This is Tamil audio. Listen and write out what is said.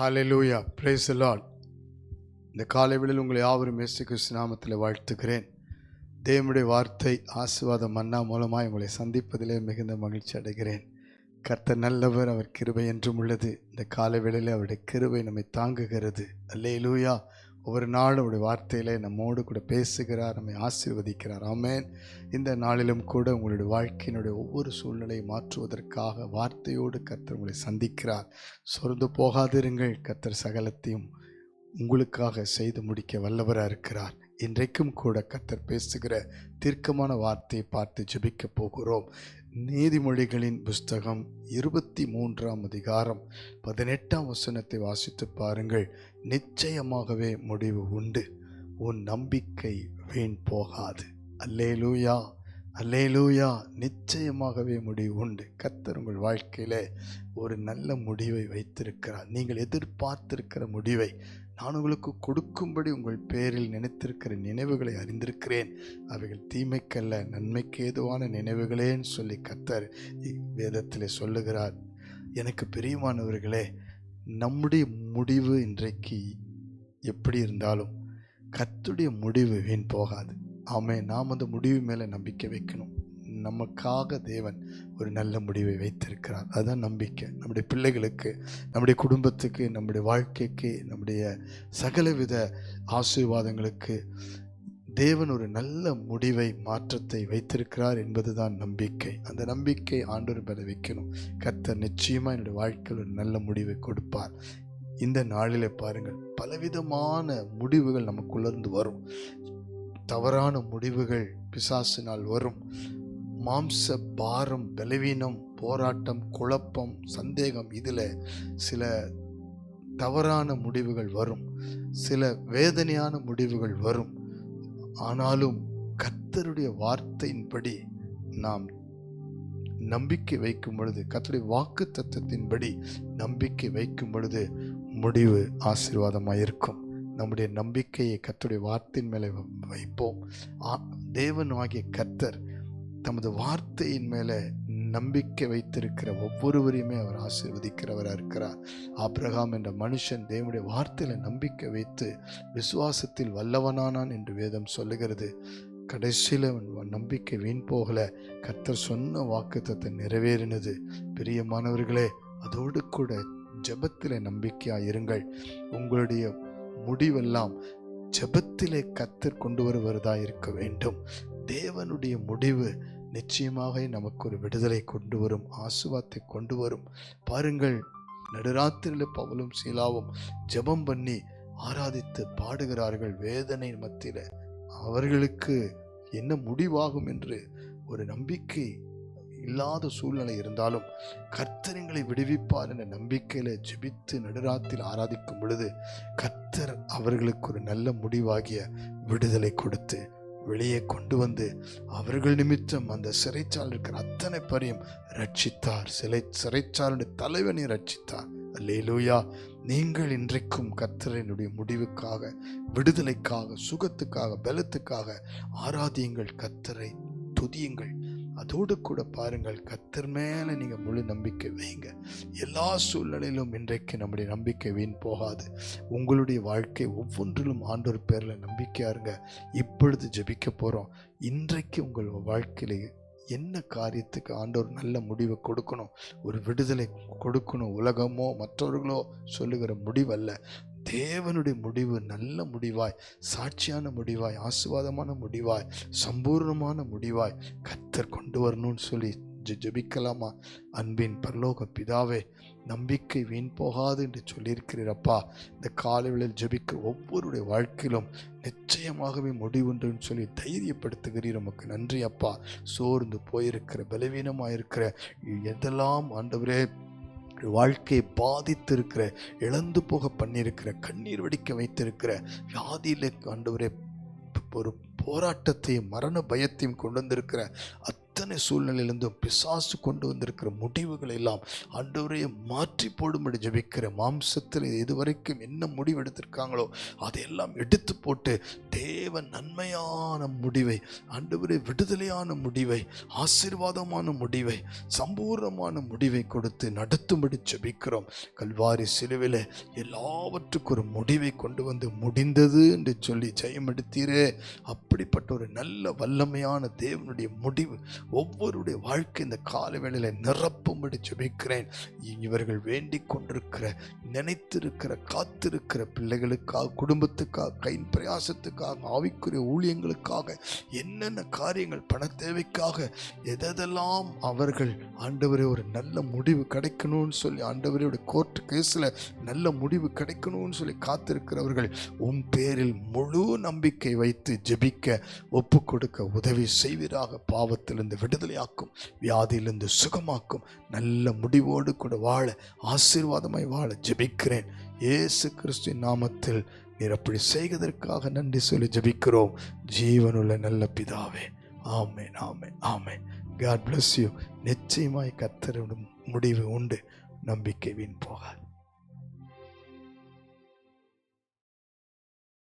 ஹalleluya ப்ரேஸ் the இந்த காலை வேளையில் உங்களை யாவரும் இயேசு கிறிஸ்து நாமத்தில் வாழ்த்துக்கிறேன் தேவனுடைய வார்த்தை ஆசீர்வாத மன்னா மூலமாக உங்களை சந்திப்பதிலே மிகுந்த மகிழ்ச்சி அடைகிறேன். கர்த்தர் நல்லவர் அவர் கிருபை என்றும் உள்ளது. இந்த காலை வேளையில் அவருடைய கிருபை நம்மை தாங்குகிறது. அல்லேலூயா ஒவ்வொரு நாளும் உடைய வார்த்தையிலே நம்மோடு கூட பேசுகிறார் நம்மை ஆசீர்வதிக்கிறார். ஆமேன். இந்த நாளிலும் கூட உங்களுடைய வாழ்க்கையினுடைய ஒவ்வொரு சூழ்நிலையை மாற்றுவதற்காக வார்த்தையோடு கர்த்தர் உங்களை சந்திக்கிறார். சொர்ந்து போகாதிருங்கள். கர்த்தர் சகலத்தையும் உங்களுக்காக செய்து முடிக்க வல்லவராக இருக்கிறார் இன்றைக்கும் கூட கத்தர் பேசுகிற தீர்க்கமான வார்த்தையை பார்த்து ஜெபிக்க போகிறோம். நீதிமொழிகளின் புஸ்தகம் இருபத்தி மூன்றாம் அதிகாரம் பதினெட்டாம் வசனத்தை வாசித்து பாருங்கள். நிச்சயமாகவே முடிவு உண்டு. உன் நம்பிக்கை வீண் போகாது. அல்லேலூயா. அல்லேலூயா நிச்சயமாகவே முடிவு உண்டு. கத்தர் உங்கள் வாழ்க்கையில் ஒரு நல்ல முடிவை வைத்திருக்கிறார். நீங்கள் எதிர்பார்த்திருக்கிற முடிவை நான் உங்களுக்கு கொடுக்கும்படி உங்கள் பேரில் நினைத்திருக்கிற நினைவுகளை அறிந்திருக்கிறேன். அவைகள் தீமைக்கல்ல நன்மைக்கு ஏதுவான நினைவுகளேன்னு சொல்லி கத்தர் வேதத்தில் சொல்லுகிறார். எனக்கு பிரியமானவர்களே நம்முடைய முடிவு இன்றைக்கு எப்படி இருந்தாலும் கத்துடைய முடிவு வீண் போகாது. ஆமே நாம் அந்த முடிவு மேலே நம்பிக்கை வைக்கணும். நமக்காக தேவன் ஒரு நல்ல முடிவை வைத்திருக்கிறார். அதுதான் நம்பிக்கை. நம்முடைய பிள்ளைகளுக்கு நம்முடைய குடும்பத்துக்கு நம்முடைய வாழ்க்கைக்கு நம்முடைய சகலவித ஆசீர்வாதங்களுக்கு தேவன் ஒரு நல்ல முடிவை மாற்றத்தை வைத்திருக்கிறார் என்பதுதான் நம்பிக்கை. அந்த நம்பிக்கை ஆண்டவர் பெற வைக்கணும். கர்த்தர் நிச்சயமாக என்னுடைய வாழ்க்கையில் ஒரு நல்ல முடிவை கொடுப்பார். இந்த நாளிலே பாருங்கள் பலவிதமான முடிவுகள் நமக்குள்ளேருந்து வரும். தவறான முடிவுகள் பிசாசினால் வரும். மாம்ச பாரம் பலவீனம் போராட்டம் குழப்பம் சந்தேகம் இதில் சில தவறான முடிவுகள் வரும். சில வேதனையான முடிவுகள் வரும். ஆனாலும் கர்த்தருடைய வார்த்தையின்படி நாம் நம்பிக்கை வைக்கும் பொழுது கர்த்தருடைய வாக்கு தத்துவத்தின்படி நம்பிக்கை வைக்கும் பொழுது முடிவு ஆசீர்வாதமாக இருக்கும் நம்முடைய நம்பிக்கையை கர்த்தருடைய வார்த்தையின் மேலே வைப்போம். ஆ- தேவன் ஆகிய கர்த்தர் தமது வார்த்தையின் மேலே நம்பிக்கை வைத்திருக்கிற ஒவ்வொருவரையுமே அவர் ஆசீர்வதிக்கிறவராக இருக்கிறார். ஆப்ரகாம் என்ற மனுஷன் தேவனுடைய வார்த்தையில் நம்பிக்கை வைத்து விசுவாசத்தில் வல்லவனானான் என்று வேதம் சொல்லுகிறது. கடைசியில் அவன் நம்பிக்கை வீண் போகல. கர்த்தர் சொன்ன வாக்குத்தத்தை நிறைவேறினது. பிரியமானவர்களே அதோடு கூட ஜபத்தில் நம்பிக்கையாக இருங்கள். உங்களுடைய முடிவெல்லாம் ஜெபத்திலே கத்தர் கொண்டு வருவதாக இருக்க வேண்டும். தேவனுடைய முடிவு நிச்சயமாக நமக்கு ஒரு விடுதலை கொண்டு வரும் ஆசுவாத்தை கொண்டு வரும். பாருங்கள் நடுராத்திரியில் பவுலும் சீலாவும் ஜெபம் பண்ணி ஆராதித்து பாடுகிறார்கள். வேதனை மத்தியில் அவர்களுக்கு என்ன முடிவாகும் என்று ஒரு நம்பிக்கை இல்லாத சூழ்நிலை இருந்தாலும் கர்த்தரங்களை விடுவிப்பார் என்ற நம்பிக்கையில் ஜெபித்து நடுராத்தில் ஆராதிக்கும் பொழுது கர்த்தர் அவர்களுக்கு ஒரு நல்ல முடிவாகிய விடுதலை கொடுத்து வெளியே கொண்டு வந்து அவர்கள் நிமித்தம் அந்த சிறைச்சால் இருக்கிற அத்தனை பேரையும் ரட்சித்தார் சிலை சிறைச்சாலுடைய தலைவனை ரட்சித்தார் அல்லேலூயா. நீங்கள் இன்றைக்கும் கர்த்தரினுடைய முடிவுக்காக விடுதலைக்காக சுகத்துக்காக பலத்துக்காக ஆராதியுங்கள். கத்தரை துதியுங்கள். அதோடு கூட பாருங்கள் கத்தர் மேலே நீங்கள் முழு நம்பிக்கை வைங்க எல்லா சூழ்நிலையிலும் இன்றைக்கு நம்முடைய நம்பிக்கை வீண் போகாது. உங்களுடைய வாழ்க்கை ஒவ்வொன்றிலும் ஆண்டோர் பேரில் நம்பிக்கையாக இருங்க. இப்பொழுது ஜபிக்க போகிறோம் இன்றைக்கு உங்கள் வாழ்க்கையிலேயே என்ன காரியத்துக்கு ஆண்டவர் நல்ல முடிவை கொடுக்கணும்? ஒரு விடுதலை கொடுக்கணும். உலகமோ மற்றவர்களோ சொல்லுகிற முடிவல்ல. தேவனுடைய முடிவு நல்ல முடிவாய் சாட்சியான முடிவாய் ஆசுவாதமான முடிவாய் சம்பூர்ணமான முடிவாய் கத்தர் கொண்டு வரணும்னு சொல்லி ஜெ- ஜெபிக்கலாமா? அன்பின் பரலோக பிதாவே நம்பிக்கை வீண் போகாது என்று சொல்லியிருக்கிறீரப்பா இந்த காலைகளில் ஜபிக்க ஒவ்வொருடைய வாழ்க்கையிலும் நிச்சயமாகவே முடிவுண்டுன்னு சொல்லி தைரியப்படுத்துகிறீர். நமக்கு நன்றி அப்பா. சோர்ந்து போயிருக்கிற பலவீனமாக இருக்கிற எதெல்லாம் ஆண்டவரே வாழ்க்கையை பாதித்திருக்கிற இழந்து போக பண்ணியிருக்கிற கண்ணீர் வடிக்க வைத்திருக்கிற வியாதியில் ஆண்டவரே ஒரு போராட்டத்தையும் மரண பயத்தையும் கொண்டு வந்திருக்கிற அத் அத்தனை சூழ்நிலையிலிருந்தும் பிசாசு கொண்டு வந்திருக்கிற முடிவுகள் எல்லாம் ஆண்டவரையே மாற்றி போடும்படி ஜபிக்கிற மாம்சத்தில் இதுவரைக்கும் என்ன முடிவு எடுத்திருக்காங்களோ அதையெல்லாம் எடுத்து போட்டு தேவ நன்மையான முடிவை ஆண்டவரே விடுதலையான முடிவை ஆசீர்வாதமான முடிவை சம்பூர்ணமான முடிவை கொடுத்து நடத்தும்படி ஜபிக்கிறோம். கல்வாரி சிலுவில் எல்லாவற்றுக்கும் ஒரு முடிவை கொண்டு வந்து முடிந்தது என்று சொல்லி ஜெயம் எடுத்தீரே அப்படிப்பட்ட ஒரு நல்ல வல்லமையான தேவனுடைய முடிவு ஒவ்வொருடைய வாழ்க்கை இந்த காலவேளையில் நிரப்பும்படி ஜெபிக்கிறேன் இவர்கள் வேண்டிக் கொண்டிருக்கிற நினைத்திருக்கிற காத்திருக்கிற பிள்ளைகளுக்காக குடும்பத்துக்காக கை பிரயாசத்துக்காக ஆவிக்குரிய ஊழியங்களுக்காக என்னென்ன காரியங்கள் பண தேவைக்காக எதெல்லாம் அவர்கள் ஆண்டவரே ஒரு நல்ல முடிவு கிடைக்கணும்னு சொல்லி ஆண்டவரையோட கோர்ட் கேஸில் நல்ல முடிவு கிடைக்கணும்னு சொல்லி காத்திருக்கிறவர்கள் உன் பேரில் முழு நம்பிக்கை வைத்து ஜெபிக்க ஒப்பு கொடுக்க உதவி செய்வீராக பாவத்திலிருந்து விடுதலையாக்கும் வியாதியிலிருந்து சுகமாக்கும் நல்ல முடிவோடு கூட வாழ ஆசீர்வாதமாய் வாழ ஜெபிக்கிறேன். ஏசு கிறிஸ்துவின் நாமத்தில் நீர் அப்படி செய்வதற்காக நன்றி சொல்லி ஜெபிக்கிறோம். ஜீவனுள்ள நல்ல பிதாவே ஆமே ஆமே ஆமே காட் பிளஸ் யூ நிச்சயமாய் கத்தரிடும் முடிவு உண்டு. நம்பிக்கை வீண் போகாது.